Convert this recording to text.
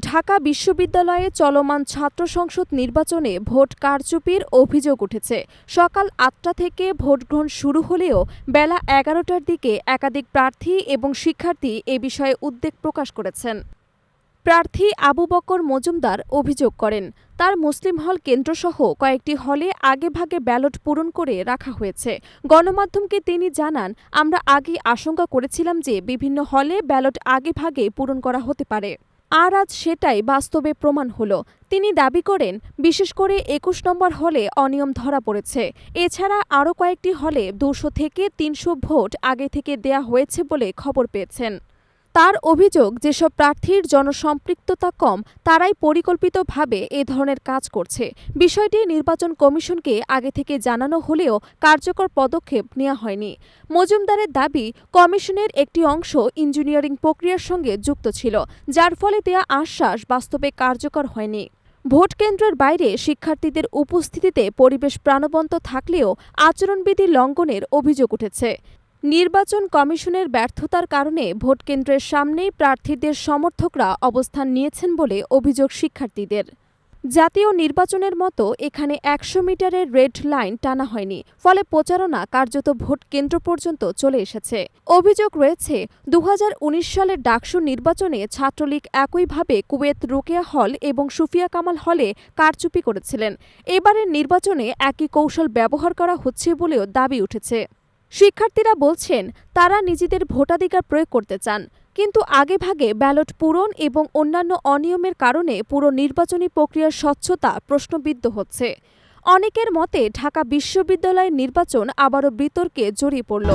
ঢাকা বিশ্ববিদ্যালয়ে চলমান ছাত্র সংসদ নির্বাচনে ভোট কারচুপির অভিযোগ উঠেছে। সকাল আটটা থেকে ভোট গ্রহণ শুরু হলেও বেলা এগারোটার দিকে একাধিক প্রার্থী এবং শিক্ষার্থী এ বিষয়ে উদ্বেগ প্রকাশ করেছেন। প্রার্থী আবু বকর মজুমদার অভিযোগ করেন, তার মুসলিম হল কেন্দ্রসহ কয়েকটি হলে আগেভাগে ব্যালট পূরণ করে রাখা হয়েছে। গণমাধ্যমকে তিনি জানান, আমরা আগেই আশঙ্কা করেছিলাম যে বিভিন্ন হলে ব্যালট আগেভাগে পূরণ করা হতে পারে। আর আজ সেটাই বাস্তবে প্রমাণ হলো। তিনি দাবি করেন, বিশেষ করে একুশ নম্বর হলে অনিয়ম ধরা পড়েছে। এছাড়া আরও কয়েকটি হলে দুশো থেকে তিনশো ভোট আগে থেকে দেয়া হয়েছে বলে খবর পেয়েছেন। তার অভিযোগ, যেসব প্রার্থীর জনসম্পৃক্ততা কম, তারাই পরিকল্পিতভাবে এ ধরনের কাজ করছে। বিষয়টি নির্বাচন কমিশনকে আগে থেকে জানানো হলেও কার্যকর পদক্ষেপ নেওয়া হয়নি। মজুমদারের দাবি, কমিশনের একটি অংশ ইঞ্জিনিয়ারিং প্রক্রিয়ার সঙ্গে যুক্ত ছিল, যার ফলে দেয়া আশ্বাস বাস্তবে কার্যকর হয়নি। ভোট কেন্দ্রের বাইরে শিক্ষার্থীদের উপস্থিতিতে পরিবেশ প্রাণবন্ত থাকলেও আচরণবিধি লঙ্ঘনের অভিযোগ উঠেছে। নির্বাচন কমিশনের ব্যর্থতার কারণে ভোটকেন্দ্রের সামনেই প্রার্থীদের সমর্থকরা অবস্থান নিয়েছেন বলে অভিযোগ শিক্ষার্থীদের। জাতীয় নির্বাচনের মতো এখানে একশো মিটারের রেড লাইন টানা হয়নি, ফলে প্রচারণা কার্যত ভোট কেন্দ্র পর্যন্ত চলে এসেছে। অভিযোগ রয়েছে দু হাজার উনিশ সালের ডাকসু নির্বাচনে ছাত্রলীগ একইভাবে কুয়েত রোকেয়া হল এবং সুফিয়া কামাল হলে কারচুপি করেছিলেন। এবারের নির্বাচনে একই কৌশল ব্যবহার করা হচ্ছে বলেও দাবি উঠেছে। শিক্ষার্থীরা বলছেন, তারা নিজেদের ভোটাধিকার প্রয়োগ করতে চান। কিন্তু আগেভাগে ব্যালট পূরণ এবং অন্যান্য অনিয়মের কারণে পুরো নির্বাচনী প্রক্রিয়ার স্বচ্ছতা প্রশ্নবিদ্ধ হচ্ছে। অনেকের মতে ঢাকা বিশ্ববিদ্যালয়ের নির্বাচন আবারও বিতর্কে জড়িয়ে পড়ল।